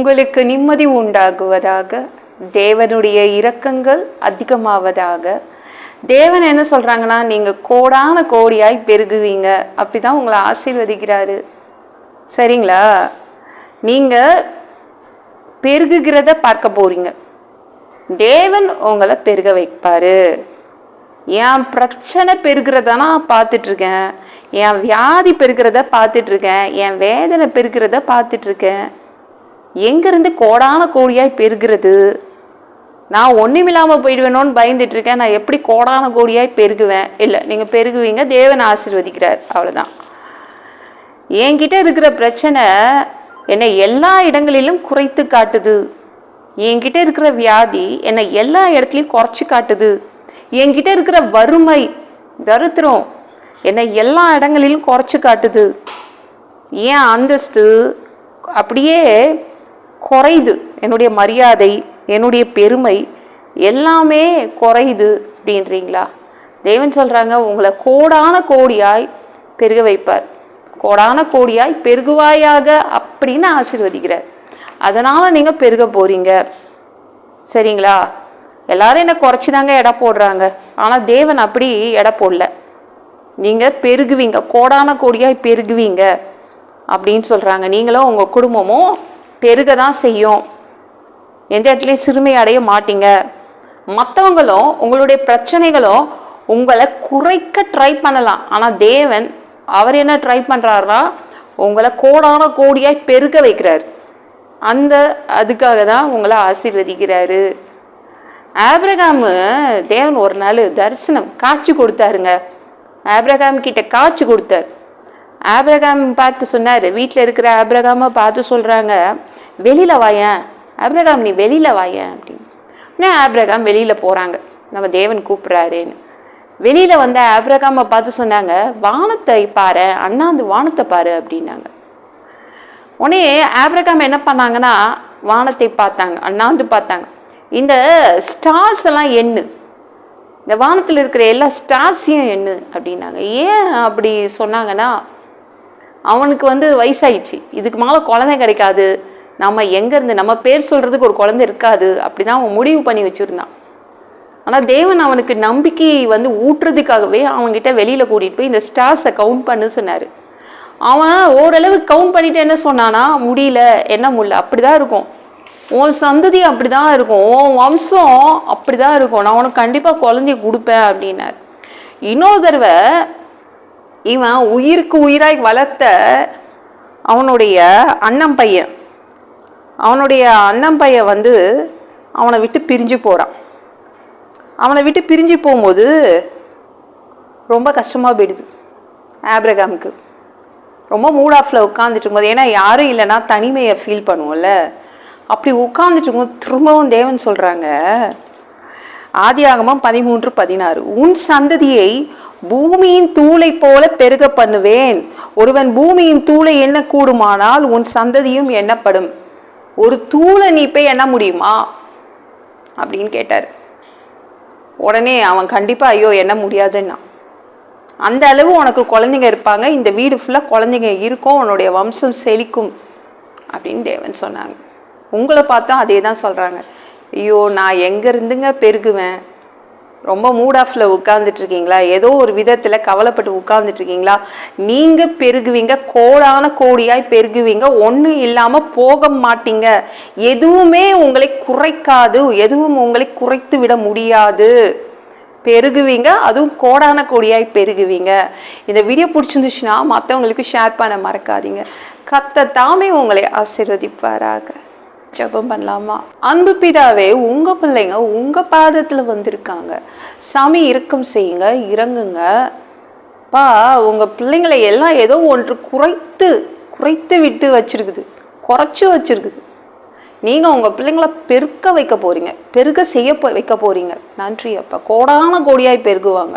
உங்களுக்கு நிம்மதி உண்டாகுவதாக தேவனுடைய இரக்கங்கள் அதிகமாவதாக. தேவன் என்ன சொல்கிறாங்கன்னா நீங்கள் கோடான கோடியாய் பெருகுவீங்க. அப்படிதான் உங்களை ஆசீர்வதிக்கிறாரு. சரிங்களா? நீங்கள் பெருகுகிறத பார்க்க போறீங்க. தேவன் உங்களை பெருக வைப்பாரு. என் பிரச்சனை பெருகிறத நான் பார்த்துட்ருக்கேன். என் வியாதி பெருகிறத பார்த்துட்ருக்கேன். என் வேதனை பெருகிறத பார்த்துட்ருக்கேன். எங்கேருந்து கோடான கோடியாய் பெருகிறது? நான் ஒன்றுமில்லாமல் போயிடுவேனோன்னு பயந்துட்டு இருக்கேன் நான் எப்படி கோடான கோடியாய் பெருகுவேன்? இல்லை நீங்கள் பெருகுவீங்க தேவன் ஆசிர்வதிக்கிறார். அவ்வளோதான் என்கிட்ட இருக்கிற பிரச்சனை என்னை எல்லா இடங்களிலும் குறைத்து காட்டுது. என்கிட்ட இருக்கிற வியாதி என்னை எல்லா இடத்துலையும் குறைச்சி காட்டுது. என்கிட்ட இருக்கிற வறுமை தருத்திரம் என்னை எல்லா இடங்களிலும் குறைச்சி காட்டுது. ஏன் அந்தஸ்து அப்படியே குறையுது என்னுடைய மரியாதை என்னுடைய பெருமை எல்லாமே குறையுது அப்படின்றீங்களா? தேவன் சொல்கிறாங்க உங்களை கோடான கோடியாய் பெருக வைப்பார். கோடான கோடியாய் பெருகுவாயாக அப்படின்னு ஆசீர்வதிக்கிறார். அதனால் நீங்கள் பெருக போகிறீங்க சரிங்களா? எல்லாரும் என்ன குறைச்சி தாங்க எடை போடுறாங்க. ஆனால் தேவன் அப்படி எடை போடல. நீங்கள் பெருகுவீங்க கோடான கோடியாய் பெருகுவீங்க அப்படின்னு சொல்கிறாங்க நீங்களும் உங்கள் குடும்பமும் பெருக தான் செய்யும். எந்த இடத்துலையும் சிறுமை அடைய மாட்டீங்க. மற்றவங்களும் உங்களுடைய பிரச்சனைகளும் உங்களை குறைக்க ட்ரை பண்ணலாம். ஆனால் தேவன் அவர் என்ன ட்ரை பண்ணுறாருனா உங்களை கோடான கோடியாய் பெருக வைக்கிறார். அந்த அதுக்காக தான் உங்களை ஆசீர்வதிக்கிறாரு. ஆப்ரகாமு தேவன் ஒரு நாள் தரிசனம் காட்சி கொடுத்தாருங்க. ஆப்ரகாம் கிட்ட காட்சி கொடுத்தார். ஆப்ரகாம் பார்த்து சொன்னார் வீட்டில் இருக்கிற ஆப்ரகாமை பார்த்து சொல்கிறாங்க வெளியில் வாயேன் ஆப்ரகாம் நீ வெளியில் வாயேன் அப்படின்னு. உடனே ஆப்ரகாம் வெளியில் போகிறாங்க நம்ம தேவன் கூப்பிட்றாருன்னு. வெளியில் வந்த ஆப்ரகாமை பார்த்து சொன்னாங்க வானத்தை பாரு அண்ணாந்து வானத்தை பாரு அப்படின்னாங்க. உடனே ஆப்ரகாம் என்ன பண்ணாங்கன்னா வானத்தை பார்த்தாங்க அண்ணாந்து பார்த்தாங்க. இந்த ஸ்டார்ஸ் எல்லாம் எண்ணு. இந்த வானத்தில் இருக்கிற எல்லா ஸ்டார்ஸையும் எண்ணு அப்படின்னாங்க. ஏன் அப்படி சொன்னாங்கன்னா அவனுக்கு வந்து வயசாயிடுச்சு. இதுக்கு மேலே குழந்தை கிடைக்காது. நம்ம எங்கேருந்து நம்ம பேர் சொல்கிறதுக்கு ஒரு குழந்தை இருக்காது அப்படி தான் அவன் முடிவு பண்ணி வச்சுருந்தான். ஆனால் தேவன் அவனுக்கு நம்பிக்கை வந்து ஊட்டுறதுக்காகவே அவன்கிட்ட வெளியில் கூட்டிகிட்டு போய் இந்த ஸ்டார்ஸை கவுண்ட் பண்ணு சொன்னார். அவன் ஓரளவு கவுண்ட் பண்ணிட்டு என்ன சொன்னானா முடியல என்ன முடியல அப்படி தான் இருக்கும். உன் சந்ததி அப்படி தான் இருக்கும் உன் வம்சம் அப்படி தான் இருக்கும். நான் உனக்கு கண்டிப்பாக குழந்தைய கொடுப்பேன் அப்படின்னார். இன்னொரு தடவை இவன் உயிருக்கு உயிராய் வளர்த்த அவனுடைய அண்ணன் பையன் அவனுடைய அண்ணன் பையன் வந்து அவனை விட்டு பிரிஞ்சு போகிறான் அவனை விட்டு பிரிஞ்சு போகும்போது ரொம்ப கஷ்டமாக போயிடுது. ஆப்ரகாமுக்கு. ரொம்ப மூட் ஆஃபில் உட்காந்துட்டு இருக்கும்போது ஏன்னா யாரும் இல்லைன்னா தனிமையை ஃபீல் பண்ணுவோம்ல. அப்படி உட்காந்துட்டு இருக்கும்போது திரும்பவும் தேவன் சொல்கிறாங்க ஆதியாகமம் பதிமூன்று பதினாறு உன் சந்ததியை பூமியின் தூளை போல பெருக பண்ணுவேன். ஒருவன் பூமியின் தூளை என்ன கூடுமானால் உன் சந்ததியும் எண்ணப்படும். ஒரு தூளை நீ போய் எண்ண முடியுமா? அப்படின்னு கேட்டார். உடனே அவன் கண்டிப்பாக ஐயோ எண்ண முடியாதுன்னா அந்த அளவு உனக்கு குழந்தைங்க இருப்பாங்க. இந்த வீடு ஃபுல்லாக குழந்தைங்க இருக்கும். உன்னுடைய வம்சம் செழிக்கும் அப்படின்னு தேவன் சொன்னாங்க. உங்களை பார்த்தா அதே தான் சொல்கிறாங்க ஐயோ நான் எங்கேருந்துங்க பெருகுவேன்? ரொம்ப மூட் ஆஃபில் உட்காந்துட்ருக்கீங்களா ஏதோ ஒரு விதத்தில் கவலைப்பட்டு உட்காந்துட்ருக்கீங்களா நீங்கள் பெருகுவீங்க கோடான கோடியாய் பெருகுவீங்க ஒன்றும் இல்லாமல் போக மாட்டீங்க. எதுவுமே உங்களை குறைக்காது எதுவும் உங்களை குறைத்து விட முடியாது. பெருகுவீங்க அதுவும் கோடான கோடியாய் பெருகுவீங்க. இந்த வீடியோ பிடிச்சிருந்துச்சுன்னா மற்றவங்களுக்கு ஷேர் பண்ண மறக்காதீங்க. கத்த தாமே உங்களை ஆசீர்வதிப்பாராக. ஜபம் பண்ணலாமா? அன்பு பிதாவே உங்க பிள்ளைங்க உங்க பாதத்துல வந்திருக்காங்க. சாமி இறக்கம் செய்யுங்க இறங்குங்க. பா உங்க பிள்ளைங்களை எல்லாம் ஏதோ ஒன்று குறைத்து குறைத்து விட்டு வச்சிருக்குது. குறைச்சு வச்சிருக்குது. நீங்க உங்க பிள்ளைங்கள பெருக்க வைக்க போறீங்க. பெருக செய்ய வைக்க போறீங்க. நன்றி அப்பா. கோடான கோடியாய் பெருகுவாங்க.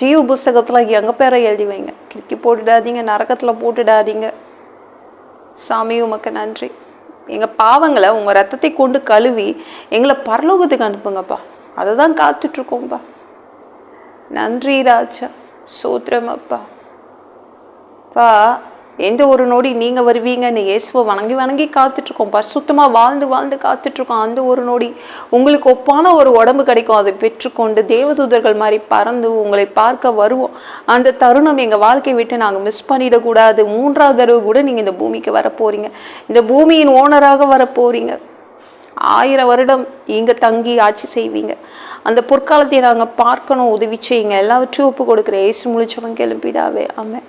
ஜீவ புஸ்தகத்தில் எங்கள் பேரை எழுதி வைங்க? கிறுக்கி போட்டுடாதீங்க நரக்கத்தில் போட்டுடாதீங்க. சாமி உமக்கு நன்றி. எங்கள் பாவங்களை உங்கள் ரத்தத்தை கொண்டு கழுவி எங்களை பரலோகத்துக்கு அனுப்புங்கப்பா. அதை தான் காத்துட்ருக்கோம்ப்பா நன்றி ராஜா. சோத்திரம் அப்பா பா எந்த ஒரு நொடி நீங்கள் வருவீங்கன்னு இயேசுவை வணங்கி வணங்கி காத்துட்ருக்கோம். பரிசுத்தமாக வாழ்ந்து வாழ்ந்து காத்துட்ருக்கோம். அந்த ஒரு நொடி உங்களுக்கு ஒப்பான ஒரு உடம்பு கிடைக்கும். அதை பெற்றுக்கொண்டு தேவதூதர்கள் மாதிரி பறந்து உங்களை பார்க்க வருவோம். அந்த தருணம் எங்கள் வாழ்க்கையை விட்டு நாங்கள் மிஸ் பண்ணிடக்கூடாது. மூன்றாவது தடவை கூட நீங்கள் இந்த பூமிக்கு வர போகிறீங்க இந்த பூமியின் ஓனராக வர ஆயிரம் வருடம் இங்கே தங்கி ஆட்சி செய்வீங்க. அந்த பொற்காலத்தை நாங்கள் பார்க்கணும் உதவி செய்யுங்க. எல்லாவற்றையும் ஒப்பு கொடுக்குற ஏசு முழிச்சவங்க எழுப்பிடாவே ஆமாம்